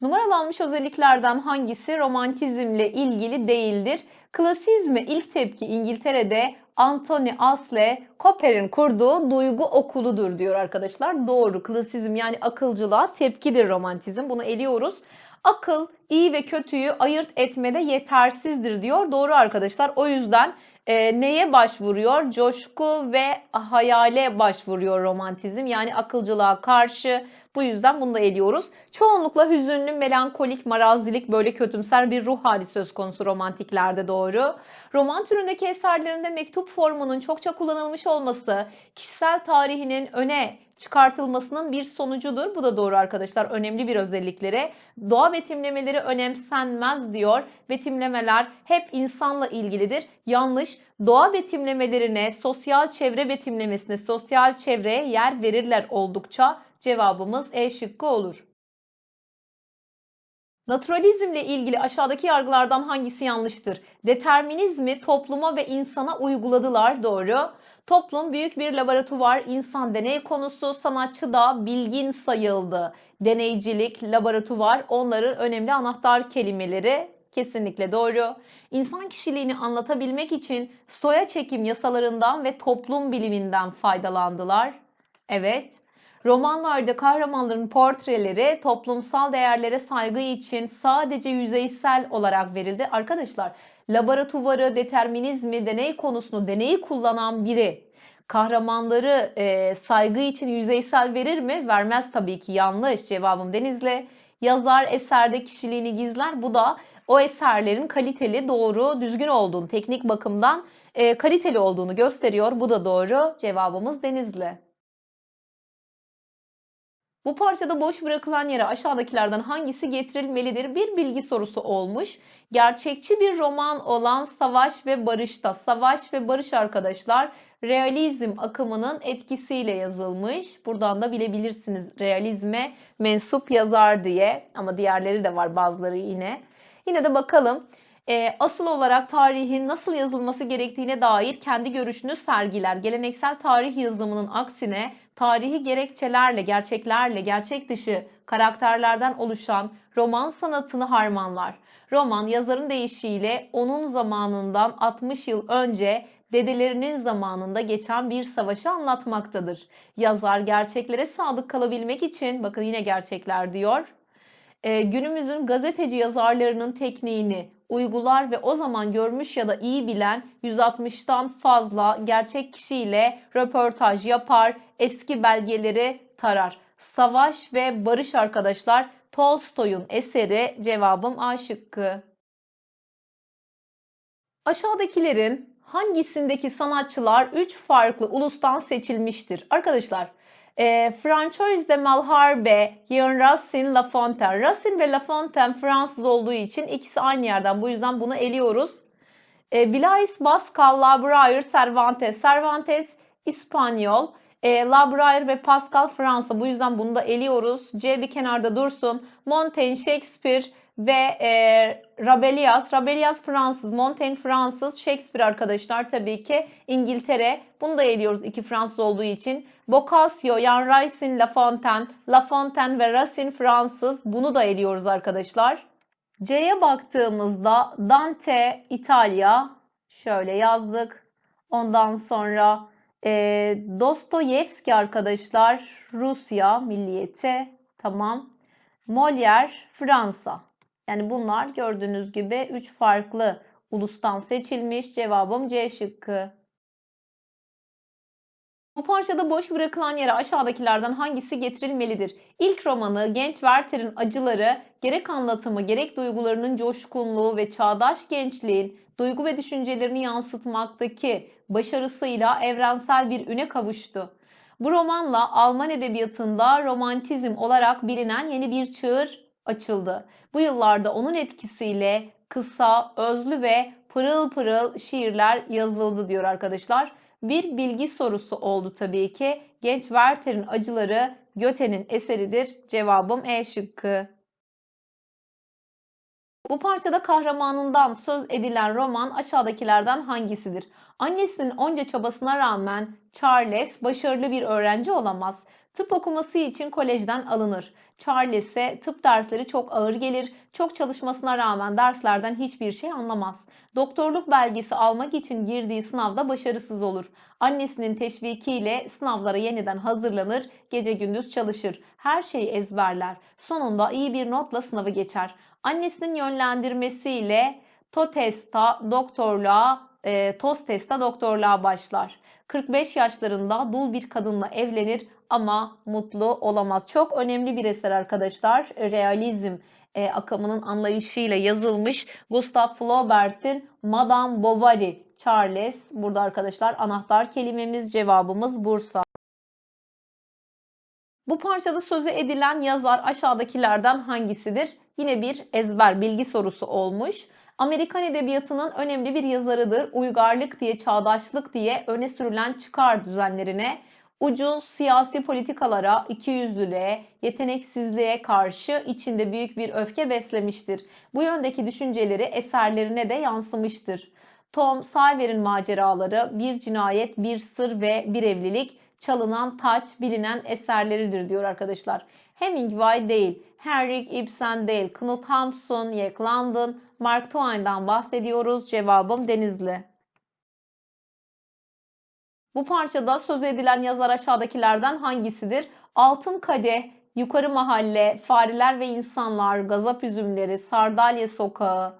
Numaralanmış özelliklerden hangisi romantizmle ilgili değildir? Klasizme ilk tepki İngiltere'de Anthony Asle Cooper'in kurduğu duygu okuludur diyor arkadaşlar. Doğru. Klasizm yani akılcılığa tepkidir romantizm. Bunu eliyoruz. Akıl iyi ve kötüyü ayırt etmede yetersizdir diyor. Doğru arkadaşlar. O yüzden e, neye başvuruyor? Coşku ve hayale başvuruyor romantizm. Yani akılcılığa karşı. Bu yüzden bunu da eliyoruz. Çoğunlukla hüzünlü, melankolik, marazilik böyle kötümser bir ruh hali söz konusu romantiklerde doğru. Roman türündeki eserlerinde mektup formunun çokça kullanılmış olması kişisel tarihinin öne çıkartılmasının bir sonucudur. Bu da doğru arkadaşlar. Önemli bir özellikleri. Doğa betimlemeleri önemsenmez diyor. Betimlemeler hep insanla ilgilidir. Yanlış. Doğa betimlemelerine, sosyal çevre betimlemesine, sosyal çevreye yer verirler oldukça. Cevabımız E şıkkı olur. Naturalizmle ilgili aşağıdaki yargılardan hangisi yanlıştır? Determinizmi topluma ve insana uyguladılar doğru. Toplum büyük bir laboratuvar, insan deney konusu, sanatçı da bilgin sayıldı. Deneycilik, laboratuvar onların önemli anahtar kelimeleri kesinlikle doğru. İnsan kişiliğini anlatabilmek için soya çekim yasalarından ve toplum biliminden faydalandılar. Evet. Romanlarda kahramanların portreleri toplumsal değerlere saygı için sadece yüzeysel olarak verildi. Arkadaşlar laboratuvarı, determinizmi, deney konusunu, deneyi kullanan biri kahramanları e, saygı için yüzeysel verir mi? Vermez tabii ki yanlış. Cevabım Denizli. Yazar eserde kişiliğini gizler. Bu da o eserlerin kaliteli, doğru, düzgün olduğunu, teknik bakımdan e, kaliteli olduğunu gösteriyor. Bu da doğru. Cevabımız Denizli. Bu parçada boş bırakılan yere aşağıdakilerden hangisi getirilmelidir? Bir bilgi sorusu olmuş. Gerçekçi bir roman olan Savaş ve Barış'ta. Savaş ve Barış arkadaşlar realizm akımının etkisiyle yazılmış. Buradan da bilebilirsiniz realizme mensup yazar diye. Ama diğerleri de var bazıları yine. Yine de bakalım. E, asıl olarak tarihin nasıl yazılması gerektiğine dair kendi görüşünü sergiler. Geleneksel tarih yazımının aksine tarihi gerekçelerle, gerçeklerle, gerçek dışı karakterlerden oluşan roman sanatını harmanlar. Roman yazarın deyişiyle onun zamanından 60 yıl önce dedelerinin zamanında geçen bir savaşı anlatmaktadır. Yazar gerçeklere sadık kalabilmek için, bakın yine gerçekler diyor, e, günümüzün gazeteci yazarlarının tekniğini uygular ve o zaman görmüş ya da iyi bilen 160'tan fazla gerçek kişiyle röportaj yapar, eski belgeleri tarar. Savaş ve Barış arkadaşlar Tolstoy'un eseri cevabım A şıkkı. Aşağıdakilerin hangisindeki sanatçılar 3 farklı ulustan seçilmiştir? Arkadaşlar e, François de Malherbe, Jean Racine, La Fontaine. Racine ve La Fontaine Fransız olduğu için ikisi aynı yerden. Bu yüzden bunu eliyoruz. E, Blaise Pascal, La Bruyère, Cervantes. Cervantes İspanyol. E, La Bruyère ve Pascal Fransa. Bu yüzden bunu da eliyoruz. C bir kenarda dursun. Montaigne, Shakespeare ve e, Rabelais. Rabelais Fransız, Montaigne Fransız, Shakespeare arkadaşlar tabii ki İngiltere. Bunu da eliyoruz iki Fransız olduğu için. Boccaccio, Jan Racine, La Fontaine, La Fontaine ve Racine Fransız. Bunu da eliyoruz arkadaşlar. C'ye baktığımızda Dante İtalya. Şöyle yazdık. Ondan sonra e, Dostoyevski arkadaşlar Rusya milliyeti. Tamam. Molière Fransa. Yani bunlar gördüğünüz gibi 3 farklı ulustan seçilmiş. Cevabım C şıkkı. Bu parçada boş bırakılan yere aşağıdakilerden hangisi getirilmelidir? İlk romanı Genç Werther'in acıları gerek anlatımı gerek duygularının coşkunluğu ve çağdaş gençliğin duygu ve düşüncelerini yansıtmaktaki başarısıyla evrensel bir üne kavuştu. Bu romanla Alman edebiyatında romantizm olarak bilinen yeni bir çığır açıldı. Bu yıllarda onun etkisiyle kısa, özlü ve pırıl pırıl şiirler yazıldı diyor arkadaşlar. Bir bilgi sorusu oldu tabii ki. Genç Werther'in acıları Göte'nin eseridir. Cevabım E şıkkı. Bu parçada kahramanından söz edilen roman aşağıdakilerden hangisidir? Annesinin onca çabasına rağmen Charles başarılı bir öğrenci olamaz. Tıp okuması için kolejden alınır. Charles'e tıp dersleri çok ağır gelir. Çok çalışmasına rağmen derslerden hiçbir şey anlamaz. Doktorluk belgesi almak için girdiği sınavda başarısız olur. Annesinin teşvikiyle sınavlara yeniden hazırlanır, gece gündüz çalışır. Her şeyi ezberler. Sonunda iyi bir notla sınavı geçer. Annesinin yönlendirmesiyle TOTES'ta doktorluğa, e, TOSTES'ta doktorluğa başlar. 45 yaşlarında dul bir kadınla evlenir ama mutlu olamaz. Çok önemli bir eser arkadaşlar. Realizm e, akımının anlayışıyla yazılmış Gustave Flaubert'in Madame Bovary Charles. Burada arkadaşlar anahtar kelimemiz cevabımız Bursa. Bu parçada sözü edilen yazar aşağıdakilerden hangisidir? Yine bir ezber bilgi sorusu olmuş. Amerikan edebiyatının önemli bir yazarıdır. Uygarlık diye, çağdaşlık diye öne sürülen çıkar düzenlerine, ucuz siyasi politikalara, ikiyüzlülüğe, yeteneksizliğe karşı içinde büyük bir öfke beslemiştir. Bu yöndeki düşünceleri eserlerine de yansımıştır. Tom Sawyer'in maceraları, bir cinayet, bir sır ve bir evlilik, çalınan taç bilinen eserleridir diyor arkadaşlar. Hemingway değil, Henrik Ibsen değil, Knut Hamsun, Jack London, Mark Twain'dan bahsediyoruz. Cevabım Denizli. Bu parçada söz edilen yazar aşağıdakilerden hangisidir? Altın Kadeh, Yukarı Mahalle, Fareler ve İnsanlar, Gazap Üzümleri, Sardalya Sokağı,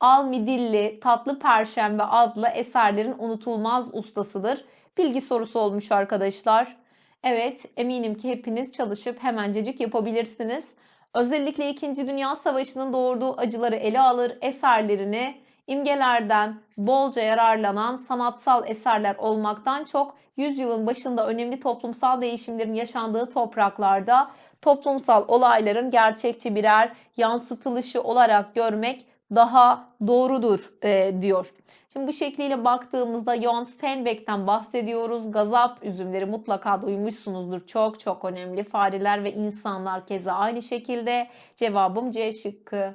Al Midilli, Tatlı Perşembe adlı eserlerin unutulmaz ustasıdır. Bilgi sorusu olmuş arkadaşlar. Evet, eminim ki hepiniz çalışıp hemencecik yapabilirsiniz. Özellikle 2. Dünya Savaşı'nın doğurduğu acıları ele alır, eserlerini imgelerden bolca yararlanan sanatsal eserler olmaktan çok yüzyılın başında önemli toplumsal değişimlerin yaşandığı topraklarda toplumsal olayların gerçekçi birer yansıtılışı olarak görmek daha doğrudur e, diyor. Şimdi bu şekliyle baktığımızda Johann Steinbeck'ten bahsediyoruz. Gazap üzümleri mutlaka duymuşsunuzdur. Çok çok önemli. Fareler ve insanlar keza aynı şekilde. Cevabım C şıkkı.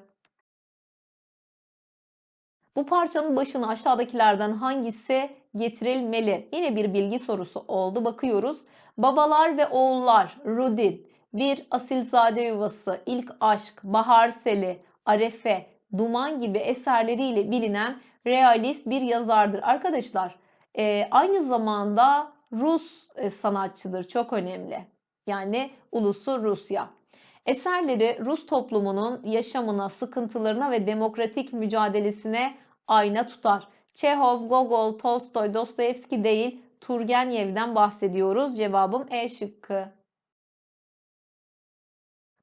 Bu parçanın başına aşağıdakilerden hangisi getirilmeli? Yine bir bilgi sorusu oldu. Bakıyoruz. Babalar ve oğullar, Rudin, bir asilzade yuvası, ilk aşk, bahar seli, arefe, duman gibi eserleriyle bilinen realist bir yazardır. Arkadaşlar e, aynı zamanda Rus e, sanatçıdır. Çok önemli. Yani ulusu Rusya. Eserleri Rus toplumunun yaşamına, sıkıntılarına ve demokratik mücadelesine ayna tutar. Çehov, Gogol, Tolstoy, Dostoyevski değil, Turgenev'den bahsediyoruz. Cevabım E şıkkı.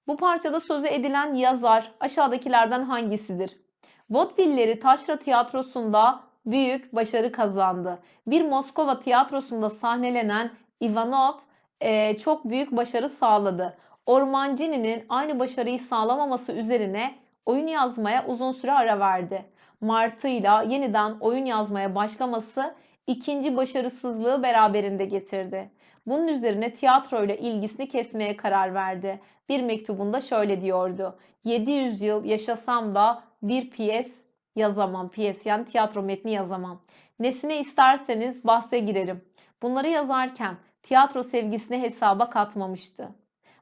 Bu parçada sözü edilen yazar aşağıdakilerden hangisidir? Vaudeville'leri Taşra Tiyatrosu'nda büyük başarı kazandı. Bir Moskova tiyatrosunda sahnelenen Ivanov e, çok büyük başarı sağladı. Ormancini'nin aynı başarıyı sağlamaması üzerine oyun yazmaya uzun süre ara verdi. Martı'yla yeniden oyun yazmaya başlaması ikinci başarısızlığı beraberinde getirdi. Bunun üzerine tiyatroyla ilgisini kesmeye karar verdi. Bir mektubunda şöyle diyordu. 700 yıl yaşasam da bir piyes yazamam. Piyes yani tiyatro metni yazamam. Nesine isterseniz bahse girerim. Bunları yazarken tiyatro sevgisini hesaba katmamıştı.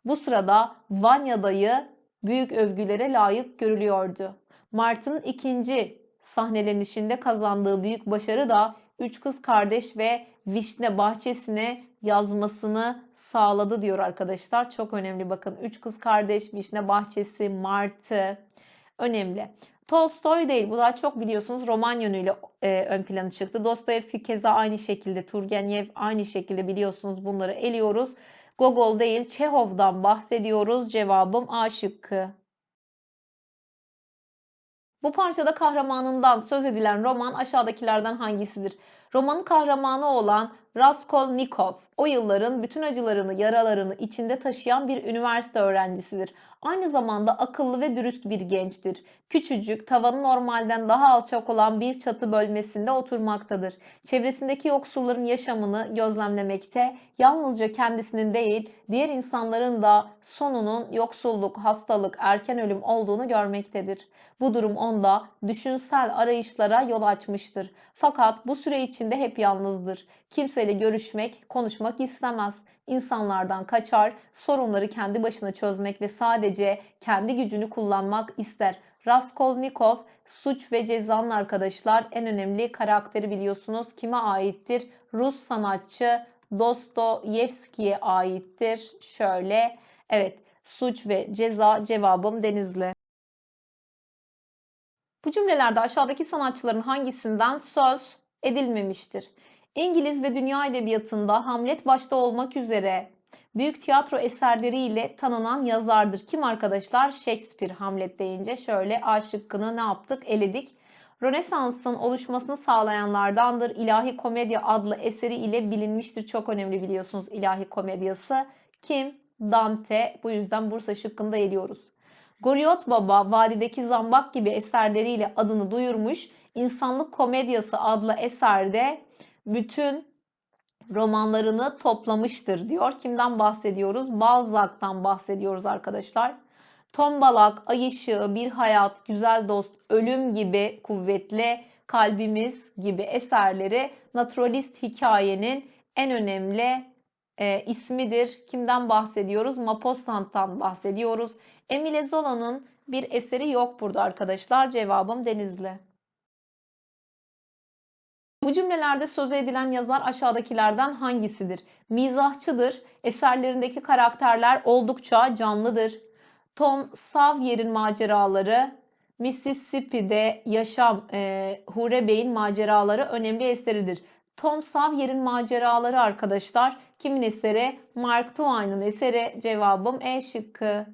Bu sırada Vanya dayı büyük övgülere layık görülüyordu. Mart'ın ikinci sahnelenişinde kazandığı büyük başarı da Üç Kız Kardeş ve Vişne Bahçesi'ne yazmasını sağladı diyor arkadaşlar. Çok önemli bakın. Üç Kız Kardeş, Vişne Bahçesi, Martı önemli. Tolstoy değil. Bu daha çok biliyorsunuz roman yönüyle e, ön plana çıktı. Dostoyevski keza aynı şekilde. Turgenev aynı şekilde biliyorsunuz bunları eliyoruz. Gogol değil Çehov'dan bahsediyoruz. Cevabım A şıkkı. Bu parçada kahramanından söz edilen roman aşağıdakilerden hangisidir? Romanın kahramanı olan Raskolnikov o yılların bütün acılarını, yaralarını içinde taşıyan bir üniversite öğrencisidir. Aynı zamanda akıllı ve dürüst bir gençtir. Küçücük, tavanı normalden daha alçak olan bir çatı bölmesinde oturmaktadır. Çevresindeki yoksulların yaşamını gözlemlemekte, yalnızca kendisinin değil, diğer insanların da sonunun yoksulluk, hastalık, erken ölüm olduğunu görmektedir. Bu durum onda düşünsel arayışlara yol açmıştır. Fakat bu süre içinde hep yalnızdır. Kimse kimseyle görüşmek, konuşmak istemez. İnsanlardan kaçar, sorunları kendi başına çözmek ve sadece kendi gücünü kullanmak ister. Raskolnikov suç ve cezanın arkadaşlar en önemli karakteri biliyorsunuz. Kime aittir? Rus sanatçı Dostoyevski'ye aittir. Şöyle evet suç ve ceza cevabım Denizli. Bu cümlelerde aşağıdaki sanatçıların hangisinden söz edilmemiştir? İngiliz ve dünya edebiyatında Hamlet başta olmak üzere büyük tiyatro eserleriyle tanınan yazardır. Kim arkadaşlar? Shakespeare Hamlet deyince şöyle A şıkkını ne yaptık? Eledik. Rönesans'ın oluşmasını sağlayanlardandır. İlahi Komedya adlı eseri ile bilinmiştir. Çok önemli biliyorsunuz ilahi komedyası. Kim? Dante. Bu yüzden Bursa şıkkında eliyoruz. Goriot Baba, Vadideki Zambak gibi eserleriyle adını duyurmuş. İnsanlık Komedyası adlı eserde bütün romanlarını toplamıştır diyor. Kimden bahsediyoruz? Balzac'tan bahsediyoruz arkadaşlar. Tombalak, Ay Işığı, Bir Hayat, Güzel Dost, Ölüm gibi kuvvetli, Kalbimiz gibi eserleri naturalist hikayenin en önemli e, ismidir. Kimden bahsediyoruz? Maupassant'tan bahsediyoruz. Emile Zola'nın bir eseri yok burada arkadaşlar. Cevabım Denizli. Bu cümlelerde söz edilen yazar aşağıdakilerden hangisidir? Mizahçıdır. Eserlerindeki karakterler oldukça canlıdır. Tom Sawyer'in maceraları, Mississippi'de yaşam, e, Hure Bey'in maceraları önemli eseridir. Tom Sawyer'in maceraları arkadaşlar kimin eseri? Mark Twain'ın eseri. Cevabım E şıkkı.